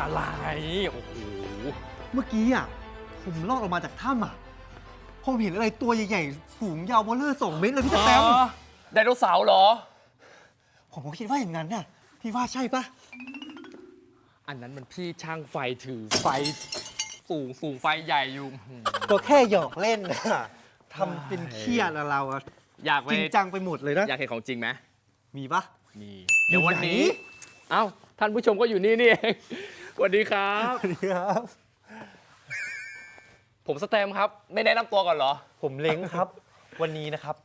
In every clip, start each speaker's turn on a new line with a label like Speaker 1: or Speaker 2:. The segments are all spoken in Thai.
Speaker 1: อะไรโอ้โห
Speaker 2: เมื่อกี้อะผมลอดออกมาจากถ้ำอะผมเห็นอะไรตัวใหญ่ๆ สูงยาวเบลเลอร์สองเมตรเลยพี่สแตมป์
Speaker 1: อ๋อไดโนเสาร์เหรอ
Speaker 2: ผมก็คิดว่าอย่างนั้นน่ะพี่ว่าใช่ปะ
Speaker 1: อันนั้นมันพี่ช่างไฟถือไฟสูงสูงไฟใหญ่อยู่หืม
Speaker 2: ก็แค่หยอกเล่นนะทำเป็นเครียดอะเราอะ
Speaker 1: อยากไป
Speaker 2: จริงจังไปหมดเลยนะ
Speaker 1: อยากเห็นของจริงไหม
Speaker 2: มีปะ
Speaker 1: มี เดี๋ยววันนี้
Speaker 2: อยู่ไห
Speaker 1: เอ้า ท่านผู้ชมก็อยู่นี่นี่เองส วัสดีครับ
Speaker 2: ครับ
Speaker 1: ผมสแตมครับ ไม่แนะนำตัวก่อนเหรอ
Speaker 2: ผมเล้งครับ วันนี้นะครับ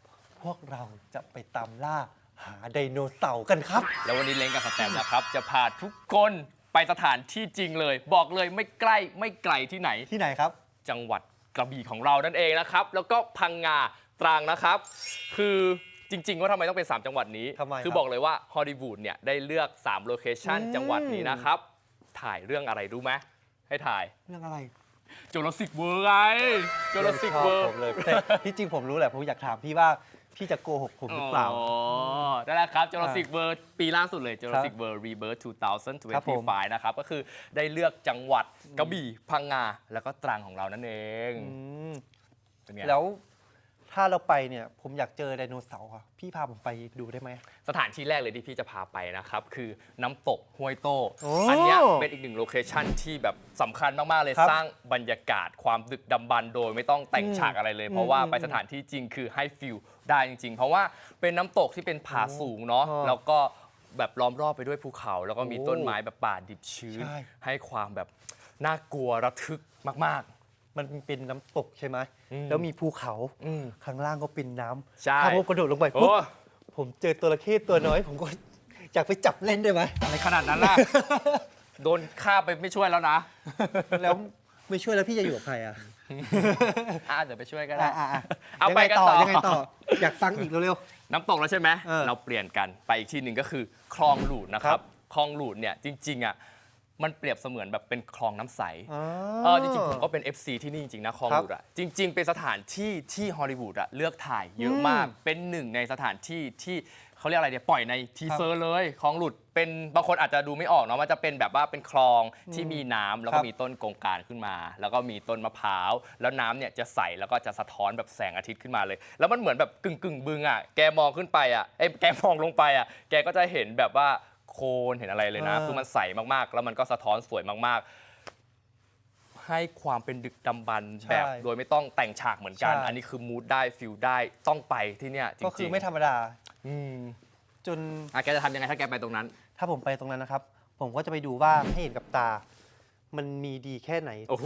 Speaker 2: พวกเราจะไปตามล่าหาไดโนเสาร์กันครับ
Speaker 1: แล้ววันนี้เล้งกับสแตมนะครับ จะพาทุกคนไปสถานที่จริงเลย บอกเลยไม่ใกล้ไม่ไกลที่ไหน
Speaker 2: ที่ไหนครับ
Speaker 1: จังหวัดกระบี่ของเรานั่นเองนะครับ แล้วก็พังงาตรังนะครับ คือจริง ๆ ว่าทำไมต้องเป็น 3 จังหวัดนี้
Speaker 2: ทำไมครับ
Speaker 1: คือบอกเลยว่าฮอลลีวูดเนี่ยได้เลือก 3 โลเคชัน
Speaker 2: อืม
Speaker 1: จังหวัดนี้นะครับ ถ่ายเรื่องอะไรรู้ไหมให้ถ่าย
Speaker 2: เรื่องอะไร
Speaker 1: จูราสสิกเวิร์ไงจูราสสิก
Speaker 2: ชอบ
Speaker 1: เวิร์
Speaker 2: ผมเลยแต่ที่จริงผมรู้แหละผมอยากถามพี่ว่าพี่จะโกหกผมหรือเปล่า
Speaker 1: อ๋อ นั่นแหละครับจูราสสิกเวิร์ปีล่าสุดเลยจูราสสิกเวิร์รีเบิร์
Speaker 2: ครับผม
Speaker 1: 2025 นะครับ ก็คือได้เลือกจังหวัดกระบี่ พังงา แล้วก็ตรังของเรานั่นเอง
Speaker 2: อืม
Speaker 1: เป็นไง
Speaker 2: แล้ว ถ้าเราไปเนี่ย ผมอยากเจอไดโนเสาร์อะพี่พาผมไปดูได้ไหม
Speaker 1: สถานที่แรกเลยที่พี่จะพาไปนะครับ คือน้ำตกห้วยโต้
Speaker 2: โอ้
Speaker 1: อันเนี้ยเป็นอีกหนึ่งโลเคชันที่แบบสำคัญมาก ๆ เลย
Speaker 2: ครับ
Speaker 1: สร้างบรรยากาศความดึกดำบรรพ์โดยไม่ต้องแต่ง
Speaker 2: อืม
Speaker 1: ฉากอะไรเลย
Speaker 2: อืม
Speaker 1: เพราะว่า
Speaker 2: อืม
Speaker 1: ไปสถานที่จริงคือให้ฟิลได้จริง ๆ เพราะว่าเป็นน้ำตกที่เป็นผาสูงเนาะ
Speaker 2: อ๋อ
Speaker 1: แล้วก็แบบล้อมรอบไปด้วยภูเขา แล้วก็มี
Speaker 2: โอ้
Speaker 1: ต้นไม้แบบป่าดิบชื้น
Speaker 2: ใช่
Speaker 1: ให้ความแบบน่ากลัวระทึกมาก
Speaker 2: มันเป็นน้ำตกใช่ไหม
Speaker 1: อืม
Speaker 2: แล้วมีภูเขา
Speaker 1: ๆอืม
Speaker 2: ข้างล่างก็เป็นน้ำ
Speaker 1: ใช่
Speaker 2: ถ้าผมกระโดดลงไป
Speaker 1: โอ้
Speaker 2: ปุ๊บผมเจอตัวระเข้ตัวน้อย ผมก็อยากไปจับเล่นได้ไหม
Speaker 1: อะไรขนาดนั้นล่ะ โดนฆ่าไปไม่ช่วยแล้วนะ
Speaker 2: แล้วไม่ช่วยแล้วพี่จะอยู่กับใครอะ
Speaker 1: อะเดี๋ยวไปช่วยก็ได้
Speaker 2: อะอะ
Speaker 1: เอาไปกันต่อ
Speaker 2: ยังไงต่อ อยากฟังอีกเร็ว
Speaker 1: น้ำตกแล้วใช่ไหม
Speaker 2: เออ
Speaker 1: เราเปลี่ยนกันไปอีกที่หนึ่งก็คือคลองหลูดนะค
Speaker 2: ครั
Speaker 1: รับบ คลองหลูดเนี่ยจริงๆอะ มันเปรียบเสมือนแบบเป็นคลองน้ำใส
Speaker 2: ๆอ๋อ
Speaker 1: เออจริงๆผมก็เป็น FC ที่นี่จริงๆนะคลอง
Speaker 2: ครับ
Speaker 1: หลูดอะจริง ๆ เป็นสถานที่ที่ฮอลลีวูดอะเลือกถ่ายเยอะ
Speaker 2: อืม
Speaker 1: มาก เป็นหนึ่งในสถานที่ที่เขาเรียกอะไรเนี่ยปล่อยในทีเซอร์เลยคลองหลุดเป็นบางคนอาจจะดูไม่ออกเนาะมันจะเป็นแบบว่าเป็นคลองที่มีน้ำแล้ว
Speaker 2: ค
Speaker 1: ก็
Speaker 2: รับ
Speaker 1: มีต้นกงการขึ้นมา แล้วก็มีต้นมะพร้าวแล้วน้ำเนี่ยจะใสแล้วก็จะสะท้อนแบบแสงอาทิตย์ขึ้นมาเลย แล้วมันเหมือนแบบกึ่งกึ่งๆบึงอะแกมองขึ้นไปอะเอ้ยแกมองลงไปอะแกก็จะเห็นแบบว่า โคลนเห็นอะไรเลยนะ
Speaker 2: อ่า
Speaker 1: คือมันใสมากๆ แล้วมันก็สะท้อนสวยมากๆ ให้ความเป็นดึกดำบรรพ์แบบ
Speaker 2: ใช่
Speaker 1: โดยไม่ต้องแต่งฉากเหมือนกัน
Speaker 2: ใช่
Speaker 1: อันนี้คือมูดได้ฟิลได้ต้องไปที่เนี่ยจริงๆ
Speaker 2: ก็คือไม่ธรรมดา
Speaker 1: อืม
Speaker 2: จน
Speaker 1: อะแกจะทำยังไงถ้าแกไปตรงนั้น
Speaker 2: ถ้าผมไปตรงนั้นนะครับ ผมก็จะไปดูว่าให้เห็นกับตา มันมีดีแค่ไหน
Speaker 1: โอ้โห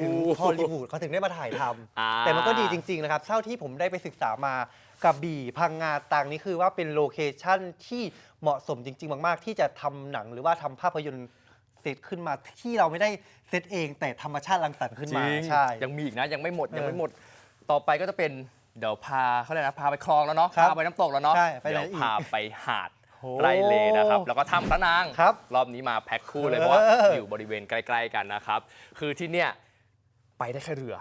Speaker 2: ถึงฮอลลีวูดเขาถึงได้มาถ่ายทำ
Speaker 1: อ่า
Speaker 2: แต่มันก็ดีจริง ๆ นะครับ เท่าที่ผมได้ไปศึกษามา กับบี่พังงาตังนี่คือว่าเป็นโลเคชั่นที่เหมาะสมจริง ๆ มาก ๆ ที่จะทำหนังหรือว่าทำภาพยนตร์เซตขึ้นมาที่เราไม่ได้เซตเอง แต่ธรรมชาติรังสรรค์ขึ้น
Speaker 1: จ
Speaker 2: มา
Speaker 1: ริง
Speaker 2: ใช่
Speaker 1: ยังมีอีกนะ ยังไม่หมด
Speaker 2: เออ
Speaker 1: ยังไม่หมด ต่อไปก็จะเป็น เดี๋ยวพาเขาเรียกนะ พาไปคลองแล้วเนาะ
Speaker 2: ครับ
Speaker 1: พาไปน้ำตกแล้วเนาะ
Speaker 2: ใช่ไปไหน
Speaker 1: เดี๋ยว
Speaker 2: อีก
Speaker 1: พาไปหาด
Speaker 2: โอ้
Speaker 1: ไรเลนะครับ แล้วก็ถ้ำพระนาง
Speaker 2: ครับ
Speaker 1: รอบนี้มาแพ็คคู่เลย
Speaker 2: เออ
Speaker 1: เพราะว่าอยู่บริเวณใกล้ๆกันนะครับ คือที่เนี่ยไปได้แค่เรือ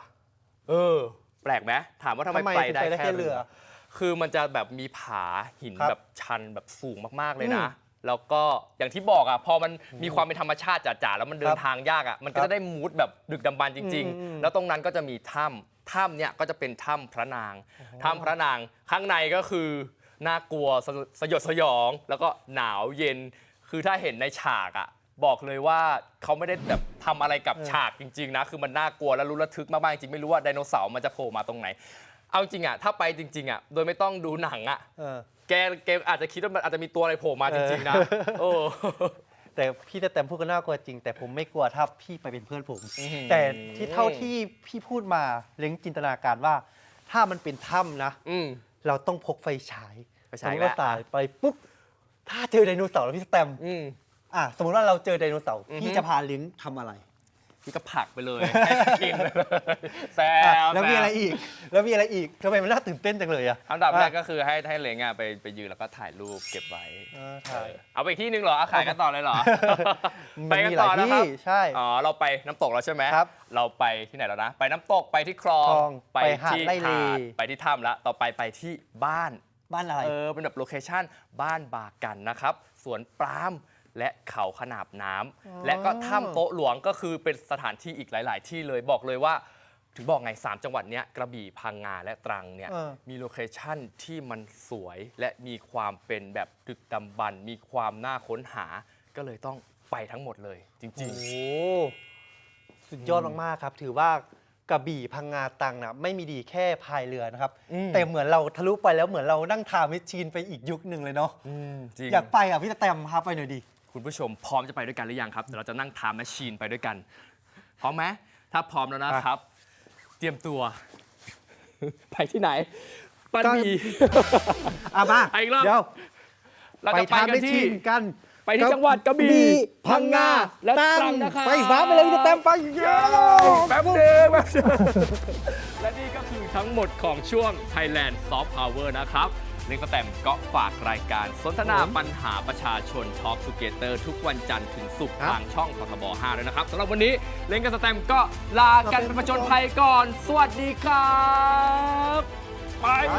Speaker 1: เออ แปลกไหมถามว่าทำไม
Speaker 2: ทำไม
Speaker 1: ไป
Speaker 2: ถึง
Speaker 1: ได้
Speaker 2: ไปได้
Speaker 1: แค่
Speaker 2: แค่เรื
Speaker 1: เรือ
Speaker 2: อ
Speaker 1: คือมันจะแบบมีผาหิน
Speaker 2: ครับ
Speaker 1: แบบชันแบบสูงมากๆเลย
Speaker 2: อื
Speaker 1: นะ
Speaker 2: ม
Speaker 1: แล้วก็อย่างที่บอกอะพอมันมีความเป็นธรรมชาติจ๋าๆแล้วมันเดิ
Speaker 2: ครั
Speaker 1: น
Speaker 2: บ
Speaker 1: ทางยากอะมันก็
Speaker 2: ครับ
Speaker 1: จะได้มูดแบบดึกดำบรรพ์จริง
Speaker 2: อืมอืม
Speaker 1: ๆ แล้วตรงนั้นก็จะมีถ้ำถ้ำเนี่ยก็จะเป็นถ้ำพระนางถ้ำพระนางข้างในก็คือน่ากลัวสยสยดสยอง แล้วก็หนาวเย็นคือถ้าเห็นในฉากอะบอกเลยว่าเขาไม่ได้แบบทำอะไรกับ
Speaker 2: เออ
Speaker 1: ฉากจริง ๆ นะ คือมันน่ากลัวและรู้ระทึกมากๆจริงไม่รู้ว่าไดโนเสาร์มันจะโผล่มาตรงไหน เอาจริงอะถ้าไปจริงๆอะโดยไม่ต้องดูหนังอะ
Speaker 2: เออ
Speaker 1: แกแกอาจจะคิดว่ามันอาจจะมีตัวอะไรโผล่มาจริงๆนะ
Speaker 2: เออ
Speaker 1: โอ้
Speaker 2: แต่พี่แต่แต้มพูดก็น่ากลัวจริง แต่ผมไม่กลัวถ้าพี่ไปเป็นเพื่อนผม
Speaker 1: อื้อหือ
Speaker 2: แต่ที่เท่าที่พี่พูดมาเล้งจินตนาการว่า ถ้ามันเป็นถ้ำนะ
Speaker 1: อืม
Speaker 2: เราต้องพกไฟฉาย
Speaker 1: ไฟฉาย
Speaker 2: สมมติ
Speaker 1: แหละ
Speaker 2: ว่าสายไปปุ๊บถ้าเจอไดโนเสาร์แล้วพี่สแตมป์
Speaker 1: อืม
Speaker 2: อะสมมติว่าเราเจอไดโนเสาร์
Speaker 1: อือฮึ
Speaker 2: พี่จะพาลิงทำอะไร
Speaker 1: พี่ก็ผลักไปเลยให้กินไปเลยแซ
Speaker 2: อะ
Speaker 1: ว
Speaker 2: แล้วมีอะไรอีก แล้วมีอะไรอีกทำไมมันน่าตื่นเต้นจังเลยอะ
Speaker 1: อันดับแรก
Speaker 2: อะ
Speaker 1: ก็คือให้ให้เล้งอะไปไปยืนแล้วก็ถ่ายรูปเก็บไว้
Speaker 2: เออถ่าย
Speaker 1: เอาไปอีกที่หนึ่งเหรอเอาขายกันต่อเลยเหรอ ไป
Speaker 2: มัน
Speaker 1: กัน
Speaker 2: มีห
Speaker 1: ต่
Speaker 2: ลา
Speaker 1: อยนะค
Speaker 2: ที่
Speaker 1: รับ
Speaker 2: ใช่
Speaker 1: อ๋อ เราไปน้ำตกแล้วใช่ไหม
Speaker 2: ครับ
Speaker 1: เราไปที่ไหนแล้วนะ ไปน้ำตกไปที่คลอง
Speaker 2: คลองไปหาด
Speaker 1: ที่
Speaker 2: ไร่เล
Speaker 1: หาดไปที่ถ้ำแล้วต่อไปไปที่บ้าน
Speaker 2: บ้านอะไร
Speaker 1: เออ เป็นแบบโลเคชั่นบ้านบากันนะครับ สวนปาล์ม และเขาขนาบน้ำและก็ถ้ำโป๊ะหลวงก็คือเป็นสถานที่อีกหลาย ๆ ที่เลยบอกเลยว่า ถึงบอกไง 3 จังหวัดเนี้ยกระบี่พังงาและตรังเนี่ย
Speaker 2: เออ
Speaker 1: มีโลเคชั่นที่มันสวยและมีความเป็นแบบดึกดำบรรพ์มีความน่าค้นหาก็เลยต้องไปทั้งหมดเลย จริง
Speaker 2: โอ้โหสุดยอดมาก ๆ ครับ ถือว่ากระบี่พังงาตังนะไม่มีดีแค่พายเรือนะครับ
Speaker 1: อืม
Speaker 2: แต่เหมือนเราทะลุไปแล้วเหมือนเรานั่งทามิชชีนไปอีกยุคหนึ่งเลยเนาะ
Speaker 1: ๆจริง
Speaker 2: อยากไปอะพี่แตมพาไปหน่อยดิ
Speaker 1: คุณผู้ชมพร้อมจะไปด้วยกันหรือยังครับเดี๋ยวเราจะนั่งไทม์แมชชีนไปด้วยกัน พร้อมไหมถ้าพร้อมแล้วนะครับ เตรียมตัว ไปที่ไหนปัน
Speaker 2: ก็
Speaker 1: บี
Speaker 2: อะมา
Speaker 1: ไปอีกรอบ
Speaker 2: เดี๋ยว
Speaker 1: เรา
Speaker 2: ไป
Speaker 1: จะไป
Speaker 2: ทา
Speaker 1: กั
Speaker 2: มิ
Speaker 1: น
Speaker 2: ช
Speaker 1: ที่
Speaker 2: ชีนกัน
Speaker 1: ไปที่จังหวัดกระบี่พังงาและตรังนะครับ
Speaker 2: ไปฟ้าไปเลยพี่แตมไปเย้
Speaker 1: แป๊บนึงแป๊บนึงและนี่ก็คือทั้งหมดของช่วง Thailand Soft Power นะครับ เล่นก็แต้มก็ฝากรายการ สนทนาปัญหาประชาชน Talk Together ทุกวันจันทร์ถึงศุกร์ทางช่องททบ5ด้วยนะครับสำหรับวันนี้เล่นกับสแตมป์ก็ลากันไปประจนภัยก่อน สวัสดีครับ ไป
Speaker 2: ไป